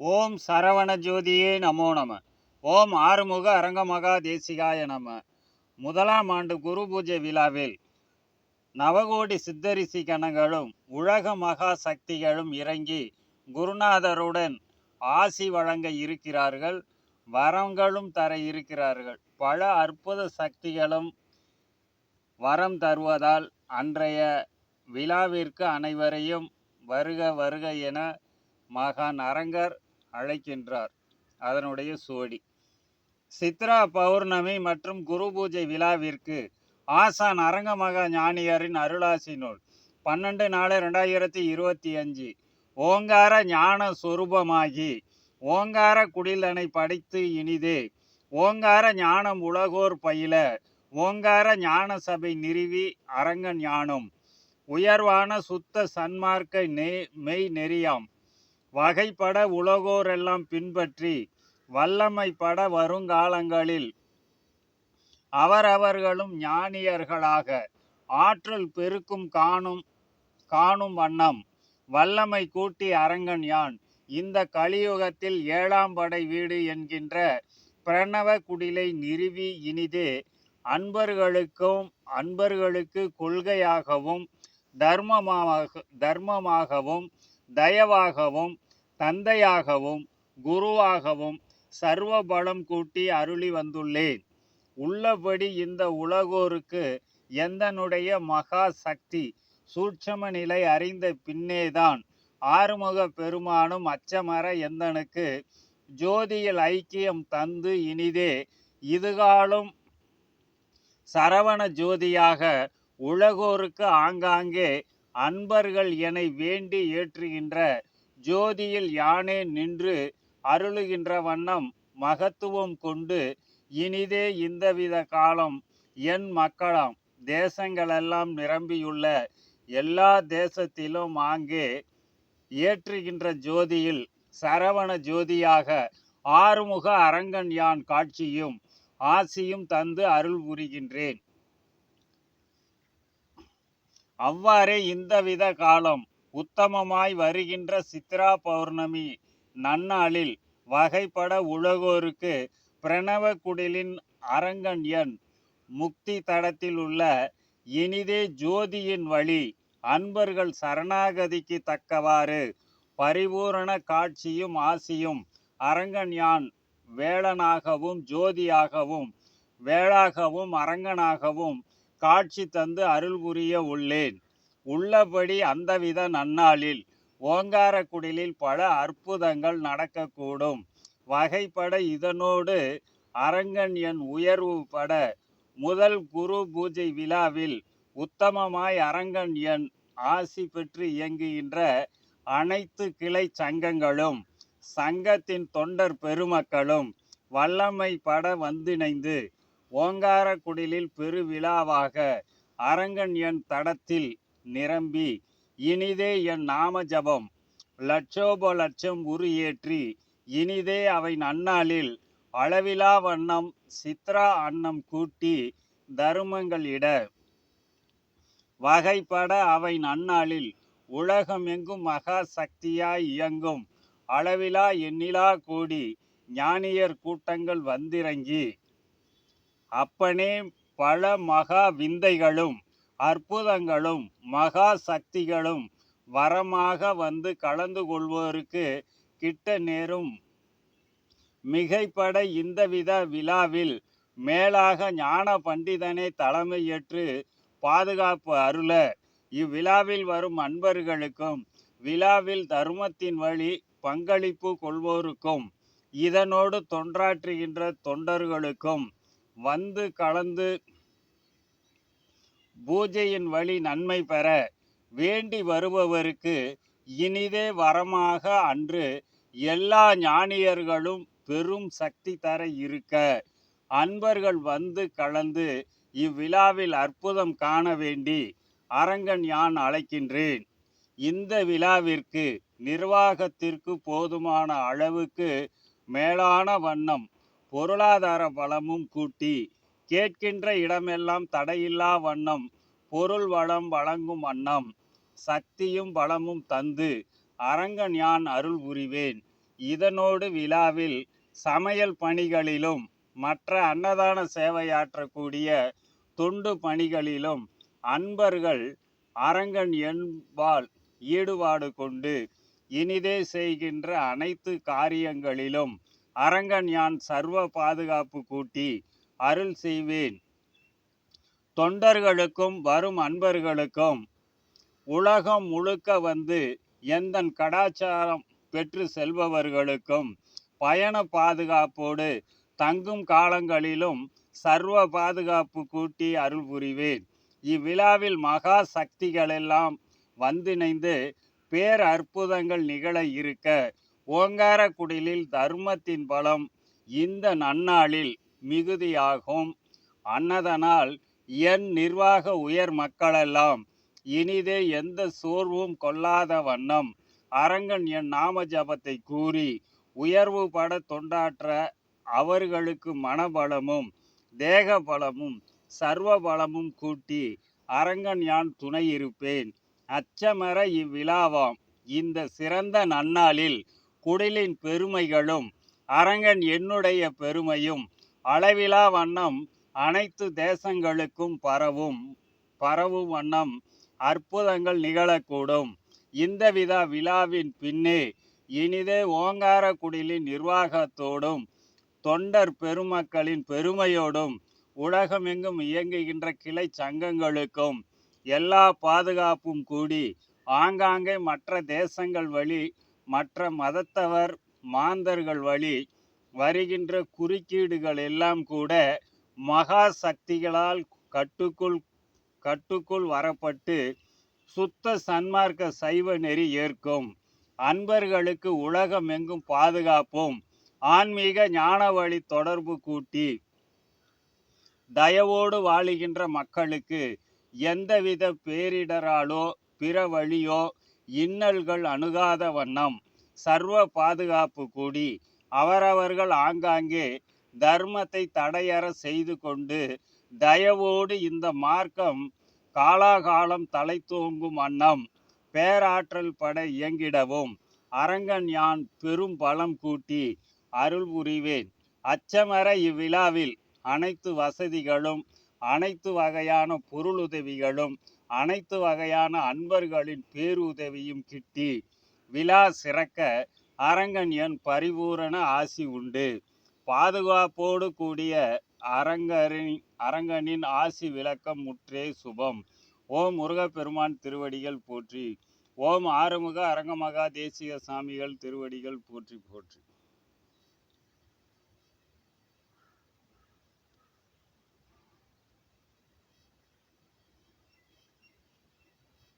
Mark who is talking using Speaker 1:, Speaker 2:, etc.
Speaker 1: ஓம் சரவண ஜோதியே நமோ நம. ஓம் ஆறுமுக அரங்கமகா தேசிகாய நம. முதலாம் ஆண்டு குரு பூஜை விழாவில் நவகோடி சித்தரிசி கணங்களும் உலக மகா சக்திகளும் இறங்கி குருநாதருடன் ஆசி வழங்க இருக்கிறார்கள் வரங்களும் தர இருக்கிறார்கள். பல அற்புத சக்திகளும் வரம் தருவதால் அன்றைய விழாவிற்கு அனைவரையும் வருக வருக என மகான் அரங்கர் அழைக்கின்றார். அதனுடைய சோடி சித்ரா பௌர்ணமி மற்றும் குரு பூஜை விழாவிற்கு ஆசான் அரங்கமகா ஞானியாரின் அருளாசி நூல் பன்னெண்டு நாலு ரெண்டாயிரத்தி இருபத்தி அஞ்சு. ஓங்கார ஞான சொரூபமாகி ஓங்கார குடிலனை படித்து இனிதே ஓங்கார ஞானம் உலகோர் பயில ஓங்கார ஞான சபை நிறுவி அரங்க ஞானம் உயர்வான சுத்த சன்மார்க்க நெ மெய் நெறியாம். வகைப்பட உலகோரெல்லாம் பின்பற்றி வல்லமைப்பட வருங்காலங்களில் அவரவர்களும் ஞானியர்களாக ஆற்றல் பெருக்கும் காணும் காணும் வண்ணம் வல்லமை கூட்டி அரங்கன் யான். இந்த கலியுகத்தில் ஏழாம் படை வீடு என்கின்ற பிரணவ குடிலை நிறுவி இனிதே அன்பர்களுக்கும் அன்பர்களுக்கு கொள்கையாகவும் தர்மமாக தர்மமாகவும் தயவாகவும் தந்தையாகவும் குருவாகவும் சர்வ பலம் கூட்டி அருளி வந்துள்ளேன். உள்ளபடி இந்த உலகோருக்கு எந்தனுடைய மகா சக்தி சூட்சம நிலை அறிந்த பின்னேதான் ஆறுமுக பெருமானும் அச்சமர எந்தனுக்கு ஜோதியில் ஐக்கியம் தந்து இனிதே இதுகாலும் சரவண ஜோதியாக உலகோருக்கு ஆங்காங்கே அன்பர்கள் என வேண்டி ஏற்றுகின்ற ஜோதியில் யானே நின்று அருளுகின்ற வண்ணம் மகத்துவம் கொண்டு இனிதே இந்தவித காலம் என் மக்களாம் தேசங்களெல்லாம் நிரம்பியுள்ள எல்லா தேசத்திலும் ஆங்கே ஏற்றுகின்ற ஜோதியில் சரவண ஜோதியாக ஆறுமுக அரங்கன் யான் காட்சியும் ஆசியும் தந்து அருள் புரிகின்றேன். அவ்வாறே இந்தவித காலம் உத்தமமாய் வருகின்ற சித்ரா பௌர்ணமி நன்னாளில் வகைப்பட உலகோருக்கு பிரணவ குடிலின் அரங்கன் எண் முக்தி தடத்தில் உள்ள இனிதே ஜோதியின் வழி அன்பர்கள் சரணாகதிக்கு தக்கவாறு பரிபூரண காட்சியும் ஆசியும் அரங்கன் யான் வேளனாகவும் ஜோதியாகவும் வேளாகவும் அரங்கனாகவும் காட்சி தந்து அருள் புரிய உள்ளேன். உள்ளபடி அந்தவித நன்னாளில் ஓங்கார குடிலில் பல அற்புதங்கள் நடக்கக்கூடும். வகைப்பட இதனோடு அரங்கன் என் உயர்வு பட முதல் குரு பூஜை விழாவில் உத்தமமாய் அரங்கன் என் ஆசி பெற்று இயங்குகின்ற அனைத்து கிளை சங்கங்களும் சங்கத்தின் தொண்டர் பெருமக்களும் வல்லமை பட வந்திணைந்து ஓங்காரக்குடிலில் பெருவிழாவாக அரங்கன் என் தடத்தில் நிரம்பி இனிதே என் நாம ஜபம் லட்சோப லட்சம் உரு ஏற்றி இனிதே அவை நன்னாளில் அளவிலா வண்ணம் சித்ரா அன்னம் கூட்டி தருமங்கள் இட. வகைப்பட அவை நன்னாளில் உலகம் எங்கும் மகா சக்தியாய் இயங்கும். அளவிலா எண்ணிலா கூடி ஞானியர் கூட்டங்கள் வந்திறங்கி அப்பனே பல மகா விந்தைகளும் அற்புதங்களும் மகா சக்திகளும் வரமாக வந்து கலந்து கொள்வோருக்கு கிட்ட நேரும். மிகைப்பட இந்தவித விழாவில் மேலாக ஞான பண்டிதனை தலைமையேற்று பாதுகாப்பு அருள இவ்விழாவில் வரும் அன்பர்களுக்கும் விழாவில் தர்மத்தின் வழி பங்களிப்பு கொள்வோருக்கும் இதனோடு தொண்டாற்றுகின்ற தொண்டர்களுக்கும் வந்து கலந்து பூஜையின் வழி நன்மை பெற வேண்டி வருபவருக்கு இனிதே வரமாக அன்று எல்லா ஞானியர்களும் பெரும் சக்தி தர இருக்க அன்பர்கள் வந்து கலந்து இவ்விழாவில் அற்புதம் காண வேண்டி அரங்கன் யான் அழைக்கின்றேன். இந்த விழாவிற்கு நிர்வாகத்திற்கு போதுமான அளவுக்கு மேலான வண்ணம் பொருளாதார வளமும் கூட்டி கேட்கின்ற இடமெல்லாம் தடையில்லா வண்ணம் பொருள் வளம் வழங்கும் வண்ணம் சக்தியும் பலமும் தந்து அரங்கன் யான் அருள் புரிவேன். இதனோடு விழாவில் சமையல் பணிகளிலும் மற்ற அன்னதான சேவையாற்றக்கூடிய தொண்டு பணிகளிலும் அன்பர்கள் அரங்கன் என்பால் ஈடுபாடு கொண்டு இனிதே செய்கின்ற அனைத்து காரியங்களிலும் அரங்கன் யான் சர்வ பாதுகாப்பு கூட்டி அருள் செய்வேன். தொண்டர்களுக்கும் வரும் அன்பர்களுக்கும் உலகம் முழுக்க வந்து எந்தன் கடாச்சாரம் பெற்று செல்பவர்களுக்கும் பயண பாதுகாப்போடு தங்கும் காலங்களிலும் சர்வ பாதுகாப்பு கூட்டி அருள் புரிவேன். இவ்விழாவில் மகா சக்திகளெல்லாம் வந்திணைந்து பேர் அற்புதங்கள் நிகழ இருக்க ஓங்காரக்குடிலில் தர்மத்தின் பலம் இந்த நன்னாளில் மிகுதியாகும். அன்னதனால் என் நிர்வாக உயர் மக்களெல்லாம் இனிதே எந்த சோர்வும் கொள்ளாத வண்ணம் அரங்கன் என் நாம ஜபத்தை கூறி உயர்வு பட தொண்டாற்ற அவர்களுக்கு மனபலமும் தேக பலமும் சர்வ பலமும் கூட்டி அரங்கன் யான் துணை இருப்பேன். அச்சமர இவ்விழாவாம் இந்த சிறந்த நன்னாளில் குடிலின் பெருமைகளும் அரங்கன் என்னுடைய பெருமையும் அளவிலா வண்ணம் அனைத்து தேசங்களுக்கும் பரவும் பரவும் வண்ணம் அற்புதங்கள் நிகழக்கூடும். இந்த வித விழாவின் பின்னே இனிதே ஓங்கார குடிலின் நிர்வாகத்தோடும் தொண்டர் பெருமக்களின் பெருமையோடும் உலகமெங்கும் இயங்குகின்ற கிளை சங்கங்களுக்கும் எல்லா பாதுகாப்பும் கூடி ஆங்காங்கே மற்ற தேசங்கள் வழி மற்ற மதத்தவர் மாந்தர்கள் வழி வருகின்ற குறுக்கீடுகள் எல்லாம் கூட மகா சக்திகளால் கட்டுக்குள் கட்டுக்குள் வரப்பட்டு சுத்த சன்மார்க்க சைவ நெறி ஏற்கும். அன்பர்களுக்கு உலகமெங்கும் பாதுகாப்பும். ஆன்மீக ஞான வழி தொடர்பு கூட்டி தயவோடு வாழுகின்ற மக்களுக்கு எந்தவித பேரிடராலோ பிற வழியோ இன்னல்கள் அணுகாத வண்ணம். சர்வ பாதுகாப்பு கூடி. அவரவர்கள் ஆங்காங்கே தர்மத்தை தடையற செய்து கொண்டு தயவோடு இந்த மார்க்கம் காலாகாலம் தலை தூங்கும் வண்ணம். பேராற்றல் பட இயங்கிடவும். அரங்கன் யான் பெரும் பலம் கூட்டி அருள் புரிவேன். அச்சமர இவ்விழாவில் அனைத்து வசதிகளும் அனைத்து வகையான பொருளுதவிகளும் அனைத்து வகையான அன்பர்களின் பேருதவியும் கிட்டி விழா சிறக்க அரங்கன் என் பரிபூரண ஆசி உண்டு. பாதுகாப்போடு கூடிய அரங்கரின் அரங்கனின் ஆசி விளக்கம் முற்றே சுபம். ஓம் முருகப்பெருமான் திருவடிகள் போற்றி. ஓம் ஆறுமுக அரங்கமகா தேசிய சாமிகள் திருவடிகள் போற்றி போற்றி.